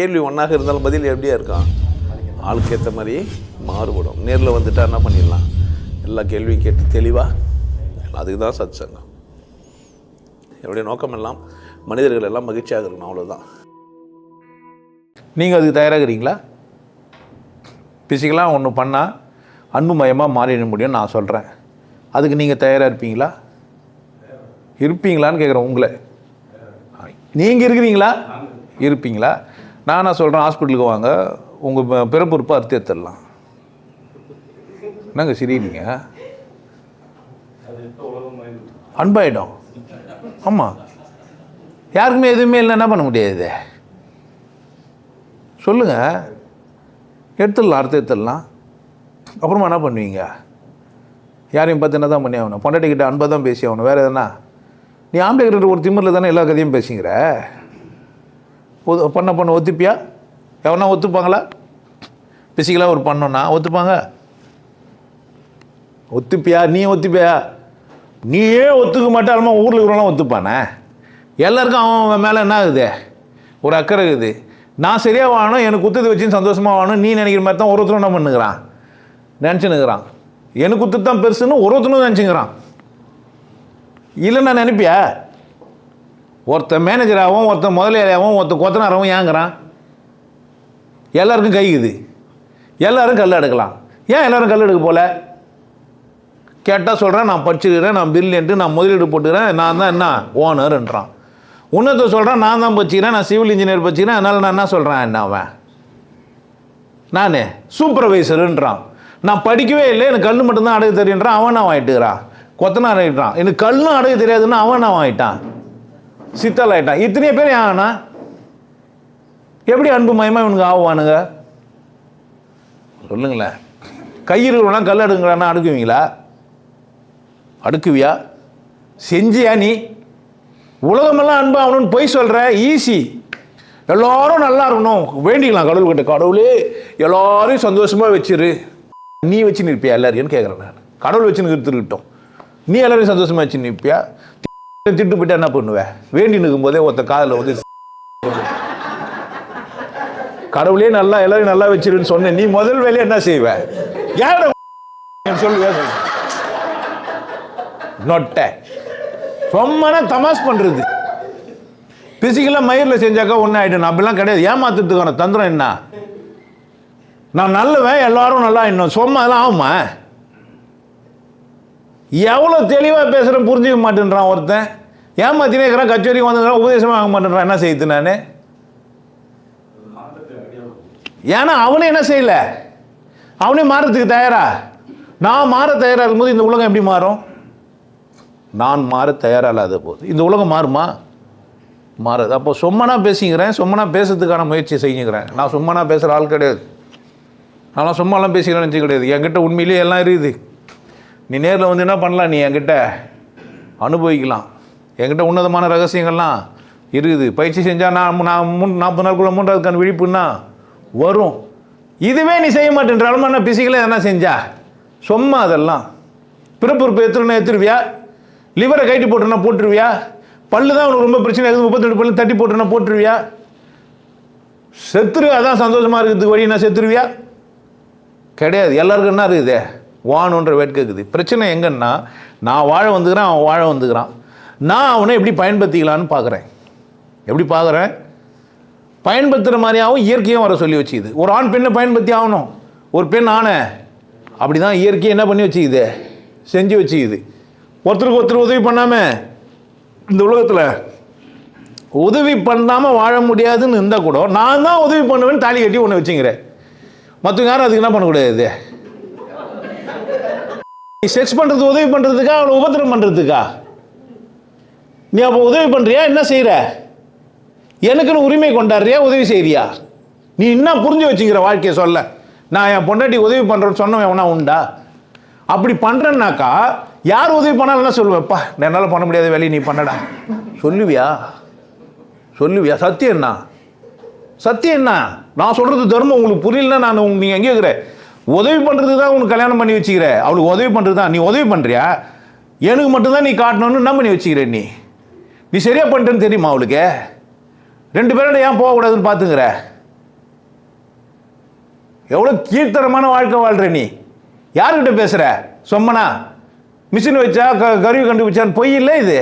கேள்வி ஒன்றாக இருந்தாலும் பதில் எப்படியா இருக்கான் ஆளுக்கு ஏற்ற மாதிரி மாறுபடும். நேரில் வந்துட்டா என்ன பண்ணிடலாம்? எல்லா கேள்வியும் கேட்டு தெளிவாக அதுக்கு தான் சத் சங்கம் என்னுடைய நோக்கம் எல்லாம் மனிதர்கள் எல்லாம் மகிழ்ச்சியாக இருக்கணும் அவ்வளோதான் நீங்கள் அதுக்கு தயாராக இருக்கிறீங்களா? பிசிக்கலாக ஒன்று பண்ணால் அன்புமயமாக மாறிட முடியும்னு நான் சொல்கிறேன் அதுக்கு நீங்கள் தயாராக இருப்பீங்களா? இருப்பீங்களான்னு கேட்குறேன் உங்களை. நீங்கள் இருக்கிறீங்களா? இருப்பீங்களா? நான் என்ன சொல்கிறேன் ஹாஸ்பிட்டலுக்கு வாங்க உங்கள் பிறப்புறுப்பை அறுத்து எடுத்துடலாம். என்னங்க சிரிக்கிறீங்க அன்பாயிடும். ஆமாம் யாருக்குமே எதுவுமே இல்லை என்ன பண்ண முடியாது சொல்லுங்கள் எடுத்துடலாம் அறுத்து எடுத்துடலாம். அப்புறமா என்ன பண்ணுவீங்க? யாரையும் பார்த்து என்ன தான் பண்ணி ஆகணும்? பொண்டாட்டிக்கிட்ட அன்பாக தான் பேசி ஆகணும். வேறு எதுனா? நீ ஆம்பளை கிட்ட ஒரு திமிரில் தானே எல்லா கதையும் பேசிங்கிற பண்ண பண்ண ஒத்துப்பியா? எவனா ஒத்துப்பாங்களா? பிசிக்கலாக ஒரு பண்ணோன்னா ஒத்துப்பாங்க. ஒத்துப்பியா? நீ ஒத்துப்பியா? நீயே ஒத்துக்க மாட்டாலுமா ஊரில் இருக்கிறவங்களாம் ஒத்துப்பானே? எல்லாருக்கும் அவன் அவன் மேலே என்ன ஆகுது? ஒரு அக்கறை இருக்குது. நான் சரியாக வாழணும் எனக்கு குத்துது வச்சுன்னு சந்தோஷமாக வாழணும் நீ நினைக்கிற மாதிரி தான் ஒருத்தரும் என்ன பண்ணுகிறான்? நினச்சினுக்கிறான் எனக்கு குத்து தான் பெருசுன்னு ஒருத்தனும் நினச்சிங்கிறான். நான் நினைப்பியா? ஒருத்தன் மேனேஜராகவும் ஒருத்தன் முதலாளியாகவும் ஒருத்தன் கொத்தனாராகவும் ஏங்குறான். எல்லாருக்கும் கைக்குது எல்லாரும் கல் எடுக்கலாம். ஏன் எல்லாரும் கல் எடுக்க போல? கேட்டால் சொல்கிறேன் நான் படிச்சுக்கிறேன் நான் பில்லியன்ட்டு நான் முதலீடு போட்டுக்கிறேன் நான் தான் என்ன? ஓனர்ன்றான் உன்னத்தை சொல்கிறேன் நான் தான் படிச்சுக்கிறேன் நான் சிவில் இன்ஜினியர் படிச்சுக்கிறேன் அதனால் நான் என்ன சொல்கிறேன் என்ன அவன்? நான் சூப்பர்வைசருன்றான் நான் படிக்கவே இல்லை எனக்கு கல் மட்டும்தான் அடகு தெரியுன்றான் அவன் நான் வாங்கிட்டுக்கிறான்? கொத்தனார் ஆகிட்டான் எனக்கு கல்லும் அடகு தெரியாதுன்னு அவன் நான் வாங்கிட்டான்? சித்தல் ஆயிட்டான் இத்தனைய பேர் ஏன்னா எப்படி அன்பு மயமா இவனுக்கு ஆகுவானுங்க சொல்லுங்களேன். கையிருக்கலாம் கல் அடுங்களான்னா அடுக்குவீங்களா? அடுக்குவியா? செஞ்சியா நீ? உலகமெல்லாம் அன்பு ஆகணும்னு பொய் சொல்கிற ஈஸி. எல்லாரும் நல்லா இருக்கணும். வேண்டிக்கலாம் கடவுள் கிட்ட கடவுளே எல்லாரையும் சந்தோஷமாக வச்சிரு. நீ வச்சு நிற்பியா எல்லாரையும் கேட்குறேன் நான். கடவுள் வச்சு நிறுத்திருக்கட்டும் நீ எல்லாரையும் சந்தோஷமாக வச்சு நிற்பியா? திட்டு போயிட்டா என்ன பண்ணுவேன் வேண்டி நிற்கும் போதே ஒருத்த காதில் வந்து கடவுளே நல்லா எல்லாரும் நல்லா வச்சிருன்னு சொன்னேன். நீ முதல் வேலையை என்ன செய்வ? யார சொல்லுவேன் நொட்டை. ரொம்பனா தமாஸ் பண்ணுறது பிசிக்கலாக மயிரில் செஞ்சாக்கா ஒன்றும் ஆகிடும் அப்படிலாம் கிடையாது. ஏமாத்துறதுக்கான தந்திரம் என்ன? நான் நல்லவன் எல்லாரும் நல்லா இன்னும். சும்மா அதெல்லாம் ஆகுமா? எவ்வளோ தெளிவாக பேசுகிறேன் புரிஞ்சுக்க மாட்டேன்றான் ஒருத்தன். ஏமாத்தினே இருக்கிறான் கச்சேரி வந்துக்கிறான் உபதேசமாக ஆக மாட்டேன்றான். என்ன செய்யுது நான்? ஏன்னா அவனே என்ன செய்யல? அவனே மாறத்துக்கு தயாரா? நான் மாற தயாராக இருக்கும்போது இந்த உலகம் எப்படி மாறும்? நான் மாற தயாராக இல்லாத போது. இந்த உலகம் மாறுமா? மாறாது. அப்போ சும்மனா பேசிக்கிறேன் சும்மனா பேசுறதுக்கான முயற்சி செஞ்சுக்கிறேன் நான் சும்மனா பேசுகிற ஆள் கிடையாது. நான்லாம் சும்மாலாம் பேசிக்கிறேன் நினச்சி கிடையாது. என்கிட்ட உண்மையிலேயே எல்லாம் இருக்குது. நீ நேரில் வந்து என்ன பண்ணலாம் நீ என்கிட்ட? அனுபவிக்கலாம். என்கிட்ட உன்னதமான ரகசியங்கள்லாம் இருக்குது. பயிற்சி செஞ்சால் நான் நான் மூணு நாற்பது நாளுக்குள்ளே மூன்றாவதுக்கான விழிப்புன்னா வரும். இதுவே நீ செய்ய மாட்டேன்றாலும் என்ன பிசிக்கலாக என்ன செஞ்சா? சும்மா அதெல்லாம். பிறப்புறுப்பு எத்துறனா எத்துருவியா? லிவரை கைட்டு போட்டுனா போட்டுருவியா? பல்லு தான் உனக்கு ரொம்ப பிரச்சனை இருக்குது முப்பத்தெட்டு பல்லு தட்டி போட்டுனா போட்டுருவியா? செத்துரு அதான் சந்தோஷமாக இருக்கிறதுக்கு வழி என்ன செத்துருவியா? கிடையாது. எல்லாருக்கும் என்ன இருக்குது? வானுன்ற வேட்கை இருக்குது. பிரச்சனை எங்கன்னா நான் வாழ வந்துக்கிறேன் அவன் வாழ வந்துக்கிறான். நான் அவனை எப்படி பயன்படுத்திக்கலான்னு பார்க்குறேன். எப்படி பார்க்குறேன்? பயன்படுத்துகிற மாதிரியாகவும் இயற்கையும் வர சொல்லி வச்சுக்குது. ஒரு ஆண் பெண்ணை பயன்படுத்தி ஆகணும். ஒரு பெண் ஆணை. அப்படி தான் இயற்கையை என்ன பண்ணி வச்சுக்குது? செஞ்சு வச்சுக்குது. ஒருத்தருக்கு ஒருத்தர் உதவி பண்ணாமல் இந்த உலகத்தில் உதவி பண்ணாமல் வாழ முடியாதுன்னு இருந்தால் கூட நான் தான் உதவி பண்ணுவேன்னு தாலி கட்டி ஒன்று வச்சுங்கிறேன் மற்றவங்க யாரும் அதுக்கு என்ன பண்ணக்கூடாது செக்ஸ் பண்ணுறது உதவி பண்ணுறதுக்கா அவளை உபத்திரம் பண்ணுறதுக்கா நீ அப்போ உதவி பண்ணுறியா என்ன செய்கிற எனக்குன்னு உரிமை கொண்டாடுறியா? உதவி செய்கிறியா நீ என்ன புரிஞ்சு வச்சுக்கிற வாழ்க்கையை சொல்ல. நான் என் பொண்டாட்டி உதவி பண்ணுறேன்னு சொன்னவன் எவனா உண்டா? அப்படி பண்ணுறேன்னாக்கா யார் உதவி பண்ணாலும் என்ன சொல்லுவேப்பா என்னால் பண்ண முடியாத வேலையை நீ பண்ணடா. சொல்லுவியா? சொல்லுவியா? சத்தியம் என்ன? சத்தியம் என்ன? நான் சொல்கிறது தர்மம். உங்களுக்கு புரியலன்னா நான் உங்களுக்கு நீங்கள் எங்கே இருக்கிற? உதவி பண்ணுறது தான் உனக்கு கல்யாணம் பண்ணி வச்சுக்கிற. அவளுக்கு உதவி பண்ணுறது தான் நீ உதவி பண்ணுறியா எனக்கு மட்டும்தான் நீ காட்டணும்னு என்ன பண்ணி வச்சுக்கிற நீ? நீ சரியா பண்ணிட்டேன்னு தெரியுமா அவளுக்கு? ரெண்டு பேரோட ஏன் போகக்கூடாதுன்னு பார்த்துங்கிற எவ்வளோ கீழ்த்தரமான வாழ்க்கை வாழ்கிற நீ. யார்கிட்ட பேசுகிற சொம்மனா? மிஷின் வச்சா க கருவி கண்டுபிடிச்சான்னு பொய் இல்லை இது.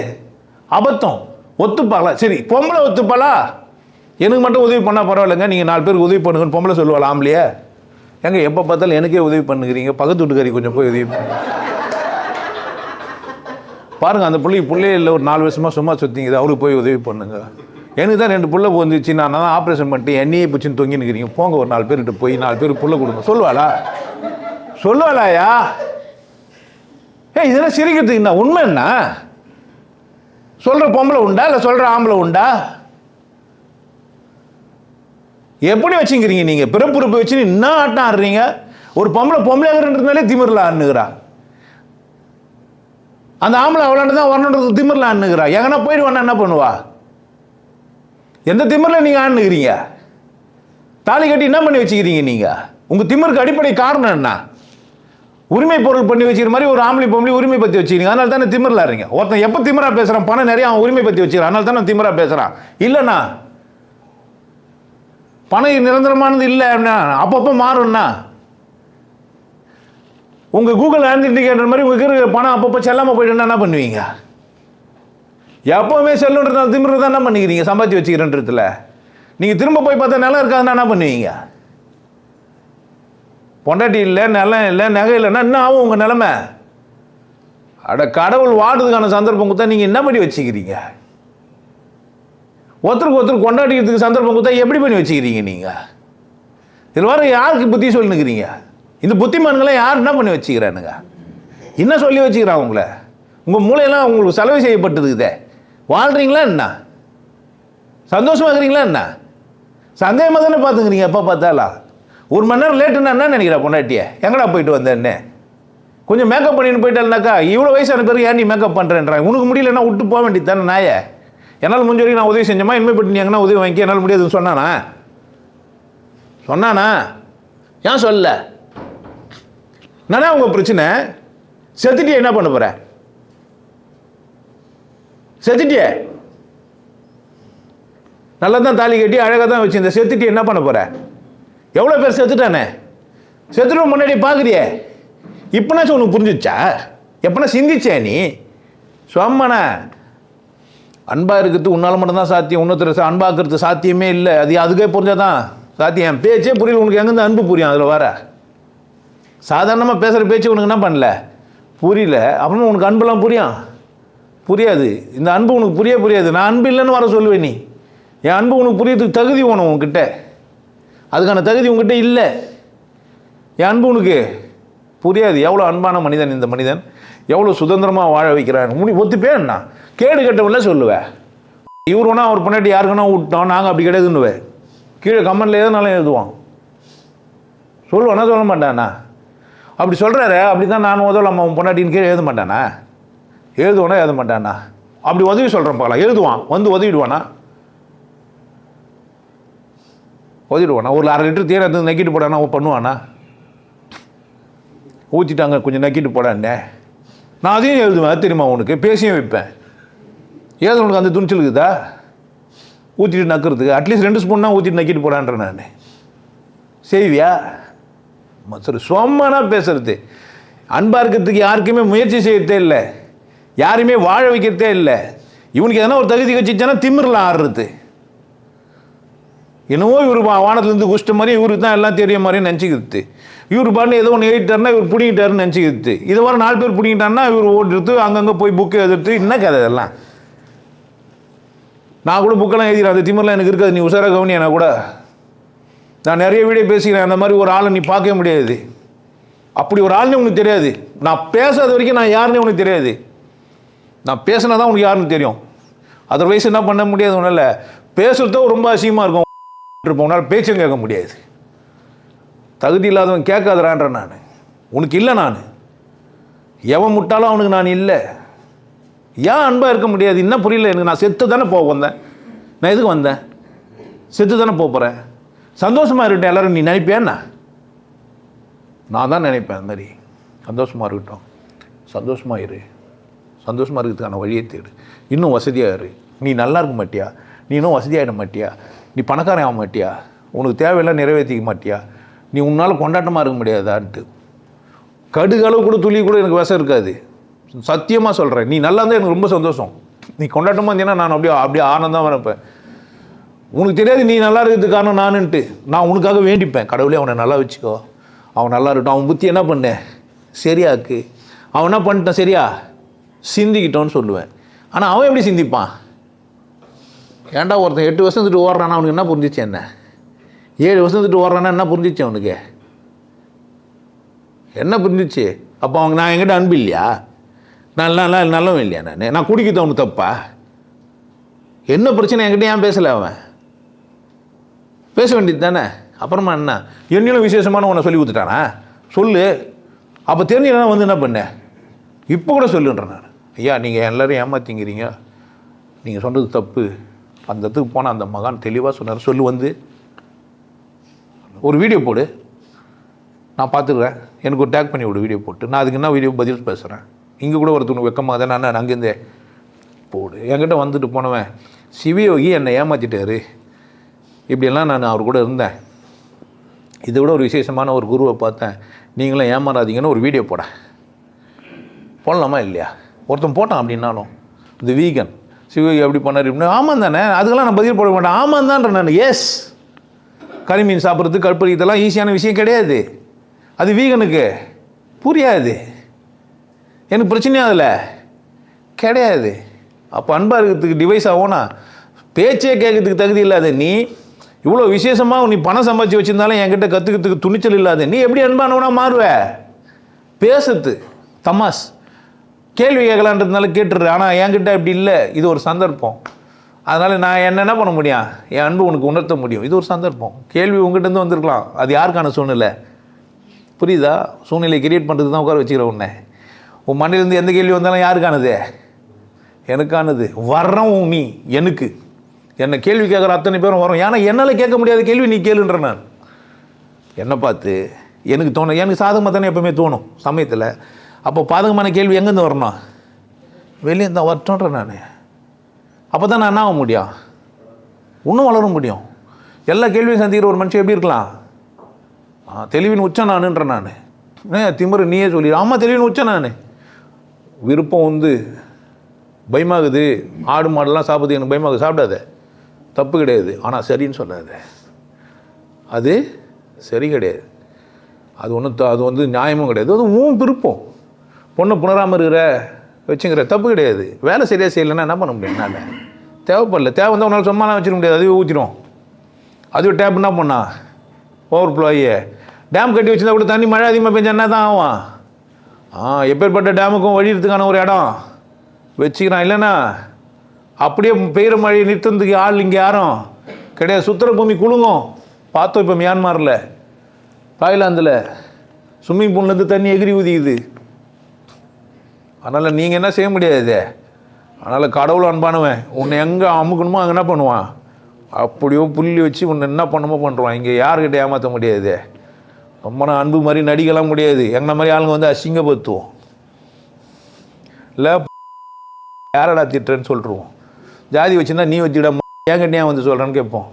அபத்தம். ஒத்துப்பாளா? சரி பொம்பளை ஒத்துப்பாளா? எனக்கு மட்டும் உதவி பண்ணால் பரவாயில்லைங்க. நீங்கள் நாலு பேருக்கு உதவி பண்ணுங்கன்னு பொம்பளை சொல்லுவாள் ஆம்பளையே. எங்கே எப்போ பார்த்தாலும் எனக்கே உதவி பண்ணுகிறீங்க. பக்கத்து வீட்டுக்காரி கொஞ்சம் போய் உதவி பண்ணுங்க பாருங்கள் அந்த பிள்ளை பிள்ளையே இல்லை ஒரு நாலு வருஷமா சும்மா சுற்றிங்குது அவருக்கு போய் உதவி பண்ணுங்க. எனக்கு தான் ரெண்டு பிள்ளை வந்துச்சு நான் தான் ஆப்ரேஷன் பண்ணிட்டு என்னையே பிடிச்சின்னு தொங்கி நிற்கிறீங்க போங்க ஒரு நாலு பேர்கிட்ட போய் நாலு பேருக்கு பிள்ளை கொடுங்க. சொல்லுவாளா? சொல்லுவாளாயா? ஏ இதெல்லாம் சிரிக்கிறதுக்கு என்ன? உண்மை என்ன? சொல்கிற பொம்பளை உண்டா? இல்லை சொல்கிற ஆம்பளை உண்டா? எப்படி வச்சுக்கிறீங்க நீங்கள் பிறப்புறுப்பு வச்சு என்ன ஆட்டம் ஆடுறீங்க? ஒரு பொம்பளை பொம்பளைங்கிறதுனாலே திமிரில் ஆடுனுகிறா அந்த ஆம்பளை அவளாண்டு தான் வரணுன்றது திமிரில் ஆடுனுகிறா எங்கன்னா போயிடுவானா என்ன பண்ணுவா? எந்த திமிரில் நீங்கள் ஆடுனுக்கிறீங்க தாலி கட்டி என்ன பண்ணி வச்சுக்கிறீங்க நீங்கள் உங்கள் திமிருக்கு அடிப்படை காரணம் என்ன? உரிமை பொருள் பண்ணி வச்சுக்கிற மாதிரி ஒரு ஆம்பளை பொம்பளை உரிமை பற்றி வச்சுக்கிறீங்க. அதனால தானே திமிரில் இருங்க. ஒருத்தன் எப்போ திமிரா பேசுகிறான் பணம் நிறைய அவன் உரிமை பற்றி வச்சுக்கிறான். அதனால தானே திமிரா பேசுகிறான் இல்லைண்ணா. பணம் நிரந்தரமானது இல்லை அப்படின்னா அப்பப்போ மாறும்ண்ணா. உங்கள் கூகுள் ஹேண்ட் இண்டிகேட்டர் மாதிரி உங்களுக்கு இருக்கிற பணம் அப்பப்போ செல்லாமல் போயிட்டுன்னா என்ன பண்ணுவீங்க? எப்போவுமே செல்லுன்றது திரும்புறது தான் என்ன பண்ணிக்கிறீங்க? சம்பாதிச்சு வச்சுக்கிறன்றதுல. நீங்கள் திரும்ப போய் பார்த்தா நிலம் இருக்காதுன்னா என்ன பண்ணுவீங்க? பொண்டாட்டி இல்லை நிலம் இல்லை நகை இல்லைன்னா என்ன ஆகும் உங்கள் நிலமை? அட கடவுள் வாடுறதுக்கான சந்தர்ப்பம் கொடுத்தா நீங்கள் என்ன பண்ணி வச்சுக்கிறீங்க? ஒருத்தருக்கு ஒருத்தர் கொண்டாடிக்கிறதுக்கு சந்தர்ப்பம் கொடுத்தா எப்படி பண்ணி வச்சுக்கிறீங்க நீங்கள் இதில் வர யாருக்கு புத்தி சொல்லினுக்கிறீங்க இந்த புத்திமான்களை யார் என்ன பண்ணி வச்சுக்கிறானுங்க? என்ன சொல்லி வச்சுக்கிறான் உங்களை? உங்கள் மூளையெல்லாம் உங்களுக்கு செலவு செய்யப்பட்டிருக்குதே வாழ்கிறீங்களா என்ன? சந்தோஷமாக இருக்கிறீங்களா என்ன? சந்தேகமாக தானே பார்த்துக்கிறீங்க எப்போ பார்த்தாலும். ஒரு மணி நேரம் லேட்டுன்னா என்ன நினைக்கிறா பொண்டாட்டியே? எங்கடா போயிட்டு வந்தேன்னு? கொஞ்சம் மேக்கப் பண்ணின்னு போயிட்டாருனாக்கா இவ்வளோ வயசான பிறகு ஏன் நீ மேக்கப் பண்ணுறேன்றான் உனக்கு முடியலன்னா விட்டு போக வேண்டியது தானே நாயே? என்னால் முடிஞ்ச வரைக்கும் நான் உதவி செஞ்சோமா இனிமேல் பட்டு நீ எங்கன்னா உதவி வாங்கி என்னால் முடியாதுன்னு சொன்னானா? சொன்னானா? ஏன் சொல்லலை? நானே உங்கள் பிரச்சனை? செத்துட்டியே என்ன பண்ண போற? செத்துட்டியே? நல்லா தான் தாலி கட்டி அழகாக தான் வச்சிருந்த செத்துட்டி என்ன பண்ண போற? எவ்வளோ பேர் செத்துட்டானே? செத்துட்டு முன்னாடி பார்க்குறியே? இப்போனாச்சும் உனக்கு புரிஞ்சுச்சா? எப்போனா சிந்திச்சே நீ? சுவாமண்ணா அன்பாக இருக்கிறது உன்னால் மட்டும்தான் சாத்தியம் இன்னொருத்தர் அன்பாக்குறது சாத்தியமே இல்லை. அது அதுக்கே புரிஞ்சாதான் சாத்தியம். பேச்சே புரியல. உனக்கு எங்கேருந்து அன்பு புரியும்? அதில் வர. சாதாரணமாக பேசுகிற பேச்சு உனக்கு என்ன பண்ணல? புரியல. அப்புறமா உனக்கு அன்பெல்லாம் புரியும் புரியாது. இந்த அன்பு உனக்கு புரிய புரியாது. நான் அன்பு இல்லைன்னு வர சொல்லுவேன் நீ. என் அன்பு உனக்கு புரியறதுக்கு தகுதி வேணும் உன்கிட்ட. அதுக்கான தகுதி உங்ககிட்ட இல்லை. என் அன்பு உனக்கு புரியாது. எவ்வளோ அன்பான மனிதன் இந்த மனிதன். எவ்வளோ சுதந்திரமாக வாழ வைக்கிறான். முடி ஒத்துப்பே நான் கேடு கட்டவில்லை சொல்லுவேன் இவர் ஒன்றா அவர் பண்ணிட்டு யாருக்குன்னா விட்டோம் நாங்கள் அப்படி கிடையாதுன்னுவேன் கீழே கமெண்ட்ல எதுனாலும் எழுதுவான். சொல்லுவானா. சொல்ல மாட்டானா அப்படி சொல்கிறாரு அப்படி தான் நான் முதல்ல நம்ம பொண்டாட்டின்னு கீழே எழுத மாட்டானா? எழுதுவானா எழுத மாட்டானா? அப்படி உதவி சொல்கிறேன் பார்க்கலாம் எழுதுவான் வந்து உதவிடுவானா? உதவிடுவானா? ஒரு அரை லிட்டர் தேர் எடுத்து நக்கிட்டு போடானா அவன் பண்ணுவானா? ஊற்றிட்டாங்க கொஞ்சம் நக்கிட்டு போடான்னே நான் அதையும் எழுதுவேன் தெரியுமா உனக்கு? பேசியும் வைப்பேன். ஏதோ உனக்கு அந்த துணிச்சல் இருக்குதா? ஊற்றிட்டு நக்கிறதுக்கு. அட்லீஸ்ட் ரெண்டு ஸ்பூன்னா ஊற்றிட்டு நக்கிட்டு போடான்றேன் நான். செய்வியா? சரி சொம்மனா பேசுறது. அன்பாக இருக்கிறதுக்கு யாருக்குமே முயற்சி செய்யறதே இல்லை. யாரையுமே வாழ வைக்கிறதே இல்லை. இவனுக்கு எதனா ஒரு தகுதி வச்சுச்சானா திமிரில் ஆடுறது. என்னவோ இவர் வானத்துலேருந்து குஷ்ட மாதிரி இவருக்கு தான் எல்லாம் தெரிய மாதிரி நினச்சிக்கிறது. இவர் பாட்டு ஏதோ ஒன்று எழுதிட்டாருன்னா இவர் பிடிங்கிட்டாருன்னு நினச்சிக்கிறது. இது வர நாலு பேர் பிடிங்கிட்டாருன்னா இவர் ஓட்டுறது அங்கங்கே போய் புக்கு எழுதுறது என்ன கதை இதெல்லாம்? நான் கூட புக்கெல்லாம் எழுதிடுறேன். அது திமிரெலாம் எனக்கு இருக்காது. நீ உஷாராக கவனி நான் கூட? நான் நிறைய வீடியோ பேசிக்கிறேன். அந்த மாதிரி ஒரு ஆளை நீ பார்க்கவே முடியாது. அப்படி ஒரு ஆள்னே உனக்கு தெரியாது. நான் பேசாத வரைக்கும் நான் யாருன்னே உனக்கு தெரியாது. நான் பேசினா தான் உனக்கு யாருன்னு தெரியும். அதர்வைஸ் என்ன பண்ண முடியாது ஒன்றும் பேசுகிறதோ ரொம்ப அசிங்கமாக இருக்கும். இருப்போம். உன்னால் பேச்சும் கேட்க முடியாது. தகுதி இல்லாதவன் கேட்காதரான்ற நான். உனக்கு இல்லை நான். எவன் முட்டாலும் அவனுக்கு நான் இல்லை. ஏன் அன்பாக இருக்க முடியாது? என்ன புரியல. எனக்கு நான் செத்து தானே போக வந்தேன். நான் எதுக்கு வந்தேன்? செத்து தானே போக போகிறேன் சந்தோஷமாக இருக்கட்டும் எல்லாரும் நீ நினைப்பியாண்ணா நான் தான் நினைப்பேன் அந்த மாதிரி. சந்தோஷமாக இருக்கட்டும். சந்தோஷமாக இரு. சந்தோஷமாக இருக்கிறதுக்கான வழியை தேடு. இன்னும் வசதியாக இரு. நீ நல்லா இருக்க மாட்டியா? நீ இன்னும் வசதியாகிட மாட்டியா? நீ பணக்காரன் ஆக மாட்டியா? உனக்கு தேவையெல்லாம் நிறைவேற்றிக்க மாட்டியா? நீ உன்னால் கொண்டாட்டமாக இருக்க முடியாதான்ட்டு. கடுகளவு கூட துளி கூட எனக்கு விஷம் இருக்காது. சத்தியமாக சொல்கிறேன் நீ நல்லா இருந்தால் எனக்கு ரொம்ப சந்தோஷம். நீ கொண்டாட்டமாக இருந்தீங்கன்னா நான் அப்படியே அப்படியே ஆனந்தமாக இருப்பேன். உனக்கு தெரியாது நீ நல்லா இருக்கிறதுக்கு காரணம் நானுன்ட்டு. நான் உனக்காக வேண்டிப்பேன். கடவுளே அவனை நல்லா வச்சுக்கோ. அவன் நல்லா இருக்கட்டும். அவன் புத்தி என்ன பண்ணேன் சரியாக்கு. அவன் என்ன பண்ணிட்டான் சரியா? சிந்திக்கிட்டோன்னு சொல்லுவேன். ஆனால் அவன் எப்படி சிந்திப்பான்? ஏன்டா ஒருத்தன் எட்டு வருஷம் இருந்துட்டு ஓடுறானா அவனுக்கு என்ன புரிஞ்சிச்சு என்ன? ஏழு வருஷம் இருந்துட்டு ஓடுறானா என்ன புரிஞ்சிச்சு அவனுக்கு? என்ன புரிஞ்சிச்சு? அப்போ அவங்க நான் என்கிட்ட அன்பு இல்லையா? நான் நல்லா நல்லவன் இல்லையா நான்? நான் குடிக்கிறது தப்பா? என்ன பிரச்சனை? என்கிட்ட ஏன் பேசலை அவன்? பேச வேண்டியது தானே? அப்புறமா என்ன? என்னிலும் விசேஷமான உன்னை சொல்லி கொடுத்துட்டானா? சொல்லு. அப்போ தெரிஞ்சுனா வந்து என்ன பண்ண? இப்போ கூட சொல்லுன்றேன் நான். ஐயா நீங்கள் எல்லோரும் ஏமாத்திங்கிறீங்க. நீங்கள் சொன்னது தப்பு. அந்த இடத்துக்கு போனால் அந்த மகான் தெளிவாக சொன்னார். சொல்லு வந்து. ஒரு வீடியோ போடு. நான் பார்த்துக்குறேன். எனக்கு ஒரு டேக் பண்ணி விடு வீடியோ போட்டு. நான் அதுக்கு என்ன வீடியோ பதில் பேசுகிறேன் இங்கே கூட ஒருத்தவங்க வெக்கமாக தான் நான் அங்கேருந்தே போடு. என்கிட்ட வந்துட்டு போனவன் சிவயோகி என்னை ஏமாற்றிட்டாரு இப்படியெல்லாம் நான் அவர் கூட இருந்தேன். இதை விட ஒரு விசேஷமான ஒரு குருவை பார்த்தேன். நீங்களும் ஏமாறாதீங்கன்னு ஒரு வீடியோ போட. போடலாமா இல்லையா? ஒருத்தன் போட்டான் அப்படின்னாலும். இந்த வீகன் சிவயோகி அப்படி பண்ணார் இப்படின்னு. ஆமாம் தானே. அதுக்கெல்லாம் நான் பதில் போட மாட்டேன். ஆமாம் தான்ற நான். எஸ் கறிமீன் சாப்பிட்றது கற்பழி இதெல்லாம் ஈஸியான விஷயம் கிடையாது. அது வீகனுக்கு புரியாது. எனக்கு பிரச்சனையும் அதில்? கிடையாது. அப்போ அன்பாக இருக்கிறதுக்கு டிவைஸ் ஆகும்னா பேச்சே கேட்கறதுக்கு தகுதி இல்லாத நீ இவ்வளோ விசேஷமாக நீ பணம் சம்பாதிச்சு வச்சிருந்தாலும் என்கிட்ட கற்றுக்கிறதுக்கு துணிச்சல் இல்லாத. நீ எப்படி அன்பானவனா மாறுவ? பேசுறது. தமாஸ் கேள்வி கேட்கலான்றதுனால கேட்டுரு ஆனால் என்கிட்ட அப்படி இல்லை. இது ஒரு சந்தர்ப்பம். அதனால் நான் என்னென்ன பண்ண முடியும்? என் அன்பு உனக்கு உணர்த்த முடியும். இது ஒரு சந்தர்ப்பம். கேள்வி உங்ககிட்டருந்து வந்திருக்கலாம். அது யாருக்கான சூழ்நிலை? புரியுதா? சூழ்நிலை கிரியேட் பண்ணுறது தான் உட்கார வச்சுக்கிற உன்னை. உன் மண்ணிலேருந்து எந்த கேள்வி வந்தாலும் யாருக்கானது? எனக்கானது. வர்றவும் நீ. எனக்கு. என்னை கேள்வி கேட்குற அத்தனை பேரும் வரும். ஏன்னா என்னால் கேட்க முடியாத கேள்வி நீ கேளுன்ற நான். என்னை பார்த்து எனக்கு தோணும் எனக்கு சாதகமாக தானே எப்பவுமே தோணும் சமயத்தில். அப்போ பாதகமான கேள்வி எங்கேருந்து வரணும் வெளியே தான் வரட்டும்ன்ற நான். அப்போ தான் நான் என்ன ஆக முடியும்? இன்னும் வளர முடியும். எல்லா கேள்வியும் சந்திக்கிற ஒரு மனுஷன் எப்படி இருக்கலாம்? ஆ தெளிவின் உச்சம் நானுன்ற நான். ஏன் திமிரு நீயே சொல்லி. ஆமாம் தெளிவின் உச்சம் நான். விருப்பம் வந்து பயமாகுது. ஆடு மாடெல்லாம் சாப்பிடுது எனக்கு பயமாகுது. சாப்பிடாத. தப்பு கிடையாது. ஆனால் சரின்னு சொல்லாது. அது சரி கிடையாது. அது ஒன்றும் அது வந்து நியாயமும் கிடையாது. அது உன் விருப்பம். பொண்ணை புணராமல் இருக்கிற வச்சுங்கிற தப்பு கிடையாது. வேலை சரியாக செய்யலைன்னா என்ன பண்ண முடியும்? என்னால்? தேவைப்படல. தேவை வந்தால் உன்னால் சும்மாலாம் வச்சிட முடியாது. அதுவே ஊற்றிடும் அதுவே டேப் என்ன பண்ணா? ஓவர் ஃப்ளோ ஆகி. டேம் கட்டி வச்சிருந்தா கூட தண்ணி மழை அதிகமாக பெஞ்சா என்ன தான் ஆகும்? ஆ எப்பேற்பட்ட டேமுக்கும் வழியிறதுக்கான ஒரு இடம். வச்சுக்கிறான். இல்லைன்னா அப்படியே பெய்கிற மழையை நிறுத்துறதுக்கு ஆள் இங்கே யாரும்? கிடையாது. சுத்திர பூமி குழுங்கும் பார்த்தோம் இப்போ மியான்மாரில். தாய்லாந்தில். ஸ்விம்மிங் பூல்லேருந்து தண்ணி எகிரி ஊதிக்குது. அதனால் நீங்கள் என்ன செய்ய முடியாது அதனால் கடவுள் அன்பானவன் உன்னை எங்கே அமுக்கணுமோ அங்கே என்ன பண்ணுவான்? அப்படியோ புள்ளி வச்சு உன்னை என்ன பண்ணுமோ பண்ணுறான் இங்கே யாருக்கிட்ட ஏமாற்ற முடியாது ரொம்ப நான் அன்பு மாதிரி நடிக்கலாம் முடியாது. எங்களை மாதிரி ஆளுங்க வந்து அசிங்கப்படுத்துவோம். இல்லை யாரடா திட்டுறேன்னு சொல்லிடுவோம் ஜாதி வச்சுருந்தா நீ வச்சுக்கிட ஏன் ஏன் வந்து சொல்கிறேன்னு கேட்போம்.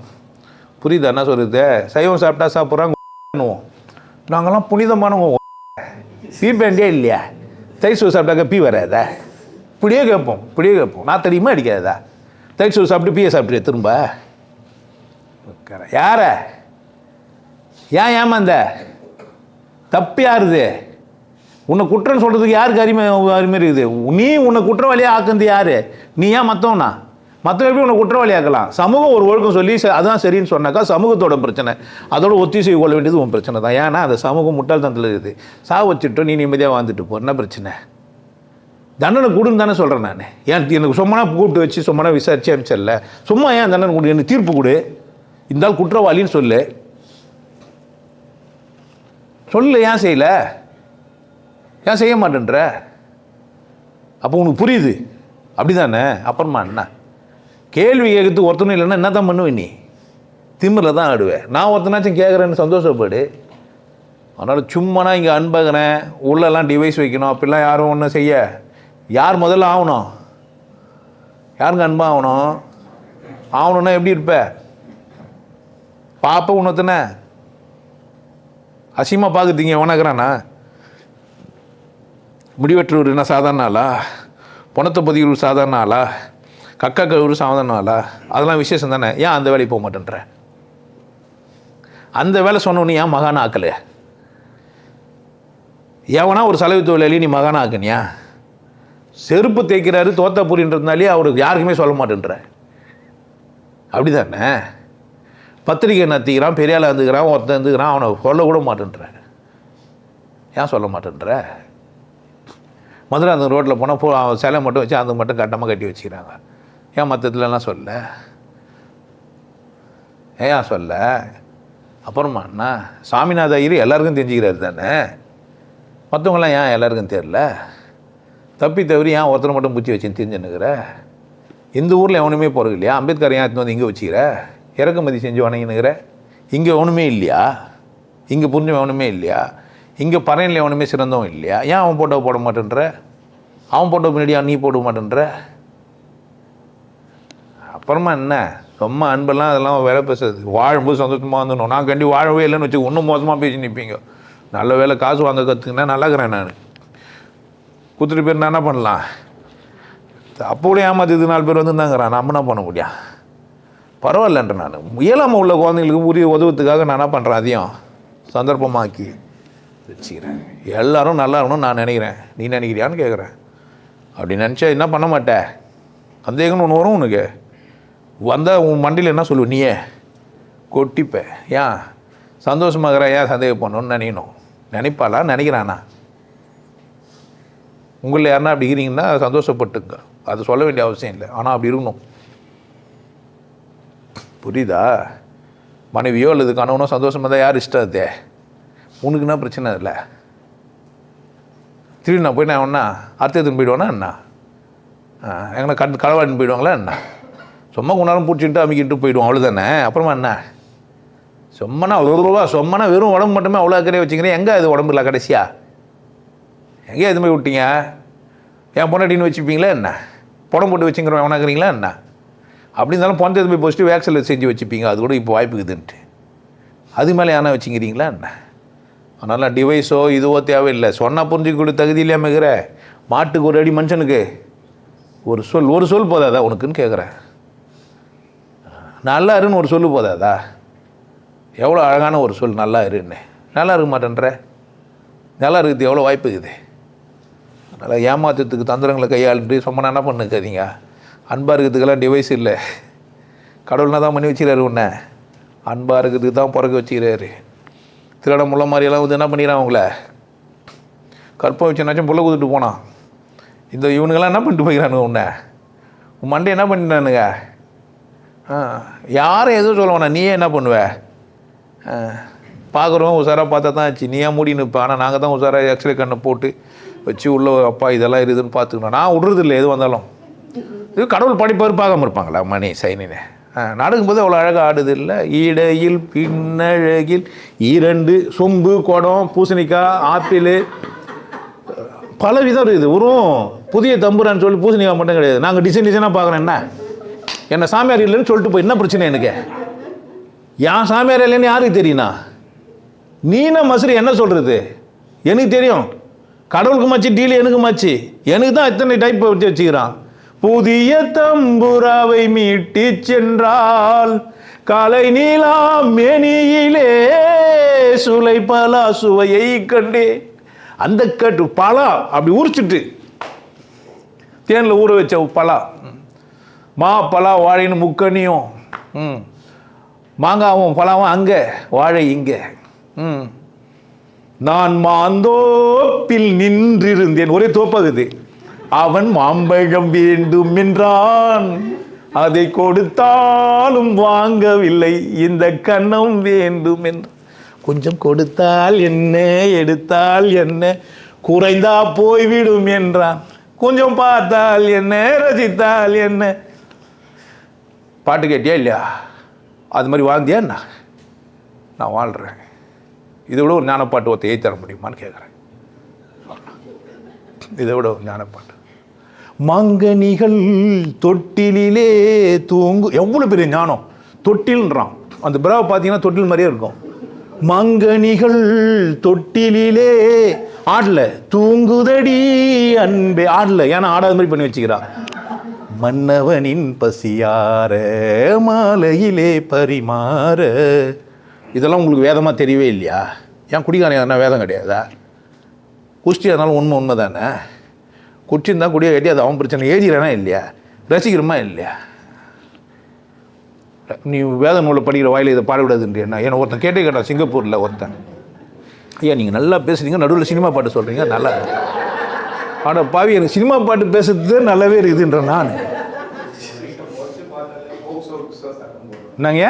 புரியுதா? என்ன சொல்கிறது சைவம் சாப்பிட்டா சாப்பிட்றாங்க நாங்கள்லாம் புனிதமானவங்க பீப்பேண்டியே இல்லையா? தயிர் சாப்பிட்டாக்க பீ வராதா? இப்படியே கேட்போம் இப்படியே கேட்போம். நான் தெரியுமா அடிக்காதா தயிர் சாப்பிட்டு பீயை சாப்பிட்டு திரும்ப? யார? ஏன் ஏமாந்த? தப்பு யாருது? உன்னை குற்றம் சொல்கிறதுக்கு யாருக்கு அருமை அருமை இருக்குது? நீ உன்னை குற்றவாளியாக ஆக்குந்து யார்? நீ ஏன் மற்றவனா மற்றவங்க எப்படி உன்னை குற்றவாளியாக்கலாம்? சமூகம் ஒரு ஒழுக்கம் சொல்லி அதுதான் அதான் சரின்னு சொன்னாக்கா சமூகத்தோட பிரச்சனை. அதோட ஒத்திசை கொள்ள வேண்டியது உன் பிரச்சனை தான். ஏன்னா அந்த சமூகம் முட்டாள்தனத்தில் இருக்குது. சா வச்சுட்டோம் நீ நிம்மதியாக வாழ்ந்துட்டு போ. என்ன பிரச்சனை? தண்டனை கொடுன்னு தானே சொல்கிறேன் நான். ஏன் எனக்கு சும்மா கூப்பிட்டு வச்சு சும்மா விசாரிச்சு அனுப்பிச்சல சும்மா ஏன் தண்டனை கொடு எனக்கு தீர்ப்பு கொடு. இருந்தால் குற்றவாளின்னு சொல்லு. சொல்லு ஏன் செய்யல? ஏன் செய்ய மாட்டேன்ற? அப்போ உனக்கு புரியுது. அப்படிதானே? அப்புறமா என்ன? கேள்வி கேட்கறது ஒருத்தனும் இல்லைன்னா என்ன தான் பண்ணுவேன் நீ? திமிரில் தான் ஆடுவேன் நான் ஒருத்தனாச்சும் கேட்குறேன்னு சந்தோஷப்படு. அதனால் சும்மானா இங்கே அன்பகிறேன் உள்ளெல்லாம் டிவைஸ் வைக்கணும். அப்படிலாம் யாரும் ஒன்றும் செய்ய. யார் முதல்ல ஆகணும்? யாருங்க அன்பாக ஆகணும்? ஆகணும்னா எப்படி இருப்ப? பாப்ப உணர்த்தின? அசிமா பார்க்குறீங்க உனக்குறானா முடிவெற்றவர் என்ன சாதாரண ஆளா? பணத்தை பதிவு சாதாரண ஆளா? கக்கா கழுவுறு சாதாரண அதெல்லாம் விசேஷம் தானே? ஏன் அந்த வேலைக்கு போக மாட்டேன்ற? அந்த வேலை சொன்னோன்னு ஏன் மகான ஆக்கலை எவனா ஒரு செலவு தொழிலாளி நீ மகான ஆக்குனியா? செருப்பு தேய்க்கிறாரு தோத்தா புரின்றதுனாலே அவருக்கு யாருக்குமே சொல்ல மாட்டேன்ற. அப்படி தானே பத்திரிக்கை நத்திக்கிறான் பெரிய ஆள் இருந்துக்கிறான் ஒருத்தன் இருந்துக்கிறான் அவனை சொல்ல கூட மாட்டேன்ற. ஏன் சொல்ல மாட்டேன்ற? மதுரை அந்த ரோட்டில் போனால் போ அவன் சிலை மட்டும் வச்சு அது மட்டும் கட்டமாக கட்டி வச்சுக்கிறாங்க. ஏன் மற்றதுலலாம் சொல்ல? ஏன் சொல்ல? அப்புறமா அண்ணா சாமிநாத ஐயர் எல்லாருக்கும் தெரிஞ்சுக்கிறாரு தானே? மற்றவங்களாம் ஏன் எல்லாருக்கும் தெரில? தப்பி தவறி ஏன் ஒருத்தர் மட்டும் பூச்சி வச்சுன்னு தெரிஞ்சுன்னுக்கிற? இந்த ஊரில் எவனுமே போகிறது இல்லையா? அம்பேத்கர் ஏன் எடுத்துன்னு வந்து இங்கே வச்சுக்கிற? இறக்குமதி செஞ்சு வணங்கினுக்கிற இங்கே எவனுமே இல்லையா? இங்கே புரிஞ்சவன் எவனுமே இல்லையா? இங்கே பறையனில் எவனுமே சிறந்தவன் இல்லையா? ஏன் அவன் போட்டோ போட மாட்டேன்ற? அவன் போட்டோ பின்னாடி நீ போட மாட்டேன்ற? அப்புறமா என்ன? ரொம்ப அன்பெல்லாம் அதெல்லாம் வேலை பேசுறது வாழும்போது சந்தோஷமாக வந்துடணும் நான் கண்டி வாழவே இல்லைன்னு வச்சு இன்னும் மோசமாக பேசி நிற்பீங்க நல்ல வேலை காசு வாங்க கற்றுக்கினா நல்லாக்கிறேன் நான். குத்துட்டு பேர் நான் என்ன பண்ணலாம்? அப்போ கூட நாலு பேர் வந்துருந்தாங்கிறான் நம்ம என்ன பண்ண முடியும்? பரவாயில்லன்ற நான். இயலாமல் உள்ள குழந்தைங்களுக்கு உரிய உதவத்துக்காக நான் என்ன பண்ணுறேன் அதையும் சந்தர்ப்பமாக்கி வச்சுக்கிறேன். எல்லாரும் நல்லா இருக்கணும்னு நான் நினைக்கிறேன். நீ நினைக்கிறியான்னு கேட்குறேன் அப்படி நினச்சா என்ன பண்ண மாட்டேன் சந்தேகம்னு ஒன்று வரும் உனக்கு. வந்தால் உன் மண்டியில் என்ன சொல்லுவ? நீயே கொட்டிப்ப. ஏன் சந்தோஷமாகற ஏன் சந்தேகம் பண்ணணும்னு நினைக்கணும். நினைப்பாளா? நினைக்கிறானா? உங்களில் யாருன்னா அப்படி இருக்கிறீங்கன்னா சந்தோஷப்பட்டுங்க. அது சொல்ல வேண்டிய அவசியம் இல்லை. ஆனால் அப்படி இருக்கணும். புரியுதா? மனைவியோ அல்லது கணவனோ சந்தோஷமாக தான் யார் இஷ்டம் அதே? உனக்கு என்ன பிரச்சனை இல்லை திரும்பி நான் போய் நான் ஒன்றா அர்த்தத்துக்கு போயிடுவானா என்ன? எங்கன்னா கண் களவாடின்னு போயிடுவாங்களா என்ன? சும்மா கொண்டாரம் பூச்சிட்டு அமைக்கிட்டு போயிடுவோம் அவ்வளோதானே அப்புறமா என்ன? சொம்மனா ஒரு ரூபா சொம்மனா வெறும் உடம்பு மட்டுமே அவ்வளோ அக்கறையை வச்சுக்கிறேன் எங்கே அது உடம்பு இல்லை கடைசியா? எங்கே எதுவுமே போய் விட்டீங்க? என் பொண்டாட்டின்னு வச்சுப்பீங்களா என்ன? புடம் போட்டு வச்சுக்கிறோம் எவனாக்குறீங்களா என்ன? அப்படி இருந்தாலும் பொண்ணு எதுவுமே போய் வேக்சில் செஞ்சு வச்சுப்பீங்க. அது கூட இப்போ வாய்ப்பு இருக்குதுன்ட்டு. அது மேலே யானை வச்சுக்கிறீங்களா என்ன? அதனால் டிவைஸோ இதுவோ தேவையில்லை. சொன்னால் புரிஞ்சுக்கூட இல்லாமல் இருக்கிற மாட்டுக்கு ஒரு அடி மனுஷனுக்கு. ஒரு சொல் ஒரு சொல் போதாதா உனக்குன்னு கேட்குறேன் நல்லா இருன்னு ஒரு சொல்லு போதாதா? எவ்வளோ அழகான ஒரு சொல் நல்லா இருன்னு நல்லா இருக்க மாட்டேன்ற. நல்லா இருக்குது எவ்வளோ வாய்ப்பு இருக்குது. அதனால் ஏமாற்றத்துக்கு தந்திரங்களை கையாளுட்டு சும்மா என்ன பண்ணுக்காதீங்க அன்பாக இருக்கிறதுக்கெல்லாம் டிவைஸ் இல்லை. கடவுள்னா தான் பண்ணி வச்சுக்கிறாரு உன்னை? அன்பாக இருக்கிறதுக்கு தான் பிறக்க வச்சுக்கிறாரு. திருடம் முள்ள மாதிரியெல்லாம் வந்து என்ன பண்ணிக்கிறான் அவங்கள? கற்பம் வச்சுனாச்சும் புள்ள கொடுத்துட்டு போனான். இந்த இவனுங்கெல்லாம் என்ன பண்ணிட்டு போயிக்கிறானுங்க உன்னை? உன் மண்டை என்ன பண்ணிட்டானுங்க? யாரும் எதுவும் சொல்ல வேணாம். நீயே என்ன பண்ணுவ? ஆ பார்க்குறோம் உஷாராக பார்த்தா தான் ஆச்சு. நீயா மூடி நிற்பேன் ஆனால் நாங்கள் தான் உஷாராக எக்ஸ்ரே கண்ணை போட்டு வச்சு உள்ள அப்பா இதெல்லாம் இருக்குதுன்னு பார்த்துக்கணும். நான் விடுறதில்ல எது வந்தாலும். இது கடவுள் படிப்பார் பார்க்காம இருப்பாங்களா மணி சைனினே. நடக்கும்போது அவ்வளோ அழகாக ஆடுது இல்லை இடையில் பின்னழகில் இரண்டு சொம்பு குடம் பூசணிக்காய் ஆப்பிள். பல விதம் இருக்குது. வெறும் புதிய தம்புரான்னு சொல்லி பூசணிக்காய் மட்டும் கிடையாது. நாங்கள் டிசைன் டிசைனாக பார்க்குறோம் என்ன? என்னை சாமியார் இல்லைன்னு சொல்லிட்டு போய் என்ன பிரச்சனை எனக்கு? என் சாமியார் இல்லைன்னு யாருக்கு தெரியுண்ணா நீனா மசுரி என்ன சொல்கிறது எனக்கு தெரியும். கடவுளுக்கு மச்சு டீல் எனக்கு மச்சு. எனக்கு தான் இத்தனை டைப் வச்சு வச்சுக்கிறான். புதிய தம்புராவை மீட்டி சென்றால் கலை நீலா மேனியிலே சுலை பலா சுவையை கண்டே அந்த கட்டு பலா அப்படி உரிச்சிட்டு தேனில் ஊற வச்ச பலா. மா பலா வாழைன்னு முக்கனியும் ம். மாங்காவும் பலாவும் அங்கே வாழை இங்கே. ம். நான் மாந்தோப்பில் நின்றிருந்தேன். ஒரே தோப்பகுது. அவன் மாம்பழம் வேண்டும் என்றான் அதை கொடுத்தாலும் வாங்கவில்லை. இந்த கண்ணம் வேண்டும் என்று கொஞ்சம் கொடுத்தால் என்ன எடுத்தால் என்ன? குறைந்தா போய்விடும் என்றான். கொஞ்சம் பார்த்தால் என்ன ரசித்தால் என்ன? பாட்டு கேட்டியா இல்லையா? அது மாதிரி வாழ்ந்தியா என்ன? நான் வாழ்கிறேன் இதை விட ஒரு ஞானப்பாட்டு ஒருத்த ஏற்றி தர முடியுமான்னு கேட்குறேன் இதை விட ஒரு ஞானப்பாட்டு. மங்கனிகள் தொட்டிலிலே தூங்கு எவ்வளோ பெரிய ஞானம்? தொட்டில்ன்றான். அந்த பிராவை பார்த்தீங்கன்னா தொட்டில் மாதிரியே இருக்கும். மங்கனிகள் தொட்டிலிலே ஆடல. தூங்குதடி அன்பே. ஆடல. ஏன்னா ஆடாத மாதிரி பண்ணி வச்சுக்கிறா. மன்னவனின் பசியார மாலையிலே பரிமாற. இதெல்லாம் உங்களுக்கு வேதமாக தெரியவே இல்லையா? ஏன் குடிக்காரன் எதனா வேதம் கிடையாதா? குஷ்டி அதனால உண்மை உண்மை தானே குடிச்சிருந்தா குடிய கட்டி அது அவன் பிரச்சனை. எழுதிக்கிறானா இல்லையா? ரசிக்கிறோமா இல்லையா? நீ வேத நூலை படிக்கிற வாயில் இதை பாடக்கூடாதுன்றேன் என்ன ஒருத்தன் கேட்டே கேட்டான் சிங்கப்பூரில் ஒருத்தன். ஐயா நீங்கள் நல்லா பேசுறீங்க நடுவில் சினிமா பாட்டு சொல்கிறீங்க நல்லா ஆனால் பாவி எனக்கு சினிமா பாட்டு பேசுறது நல்லாவே இருக்குதுன்ற நான். என்னங்க?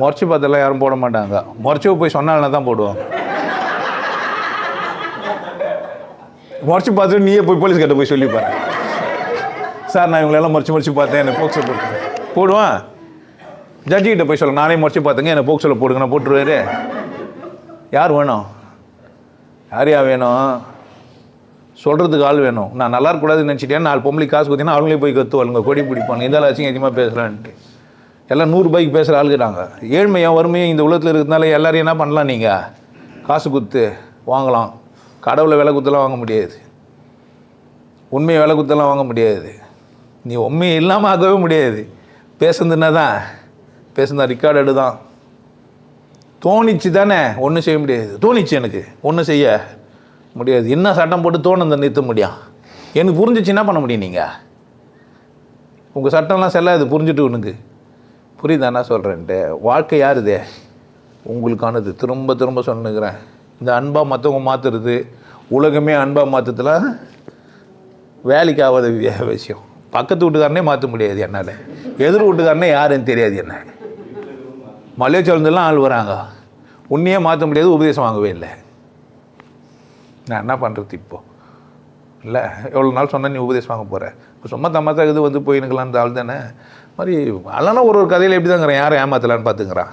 முறைச்சி பார்த்தெல்லாம் யாரும் போட மாட்டாங்க. முறைச்சி போய் சொன்னாலும் தான் போடுவாங்க முறைச்சி பார்த்துட்டு நீயே போய் போலீஸ் கிட்ட போய் சொல்லி பாரு சார் நான் இவங்களெல்லாம் முறைச்சி முறைச்சி பார்த்தேன். என்னை போக்சோ போட்டு போடுவான். ஜட்ஜி கிட்ட போய் சொல்ல நானே முறைச்சி பார்த்துங்க. என்னை போக்சோவில் போடுங்க நான் போட்டுருவாரு யார் வேணும்? யார் யா வேணும்? சொல்கிறதுக்கு ஆள் வேணும். நான் நல்லா இருக்கக்கூடாதுன்னு நினச்சிட்டேன் நாலு பொம்பளை காசு கொடுத்தீங்கன்னா அவங்களே போய் கத்துவாளுங்க கொடி பிடிப்பாங்க எந்த ஆச்சும் அதிகமாக பேசுகிறான்ட்டு எல்லாம் நூறுரூபாய்க்கு பேசுகிற ஆளுகிறாங்க ஏழ்மையாக வறுமையும் இந்த உலகத்தில் இருக்கிறதுனால எல்லாரையும் என்ன பண்ணலாம் நீங்கள் காசு குத்து வாங்கலாம். கடவுளை விலை குத்தெல்லாம் வாங்க முடியாது. உண்மையை விலை குத்தெல்லாம் வாங்க முடியாது. நீ உண்மையை இல்லாமல் ஆக்கவே முடியாது. பேசுனதுன்னா தான் பேசுனா ரெக்கார்டு தான் தோணிச்சு தானே ஒன்றும் செய்ய முடியாது. தோணிச்சு எனக்கு. ஒன்றும் செய்ய. முடியாது. என்ன சட்டம் போட்டு தோணுந்த நிறுத்த முடியும்? எனக்கு புரிஞ்சிச்சு என்ன பண்ண முடியும் நீங்கள் உங்கள் சட்டம்லாம் செல்லாது புரிஞ்சுட்டு உனக்கு. புரியுதா என்ன சொல்கிறேன்ட்டு வாழ்க்கை யாருதே உங்களுக்கானது. திரும்ப திரும்ப சொன்னுக்கிறேன் இந்த அன்பாக மற்றவங்க மாற்றுறது உலகமே அன்பாக மாற்றுறதுலாம் வேலைக்கு ஆகாத விஷயம். பக்கத்து வீட்டுக்காரனே மாற்ற முடியாது என்னால். எதிர் வீட்டுக்காரனே யாருன்னு தெரியாது என்ன. மலேசியாவிலேருந்துலாம் ஆள் வராங்க. உன்னையே மாற்ற முடியாது உபதேசம் வாங்கவே இல்லை. நான் என்ன பண்ணுறது இப்போ? இல்லை எவ்வளோ நாள் சொன்னால் நீ உபதேசம் வாங்க போகிற இப்போ சும்மா தம்மாத்தா இது வந்து போயினுக்கலான்ற ஆள் தானே? மாதிரி அல்லனா ஒரு ஒரு கதையில் எப்படி தாங்கிறேன் யாரை ஏமாத்தலான்னு பார்த்துங்கிறான்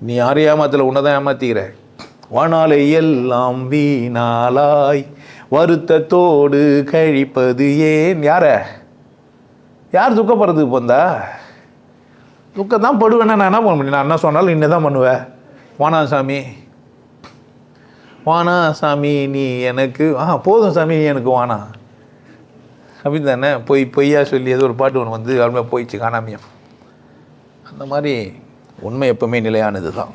நீ யாரையும் ஏமாத்தலை? உன்னை தான் ஏமாத்திக்கிற. வானாலை எல்லாம் வீணாலாய் வருத்தத்தோடு கழிப்பது ஏன்? யார? யார் துக்கப்படுறதுக்கு போந்தா துக்கம் தான் படுவேன்னா நான் என்ன பண்ண முடியும்? நான் என்ன சொன்னாலும் இன்னும் தான் பண்ணுவேன். வானாசாமி வானா சாமி நீ எனக்கு ஆ போதும் சாமி நீ எனக்கு வானா அப்படின்னு தானே பொய் பொய்யா சொல்லி ஏதோ ஒரு பாட்டு ஒன்று வந்து அருமையாக போயிடுச்சு காணாமியம் அந்த மாதிரி உண்மை எப்பவுமே நிலையானது தான்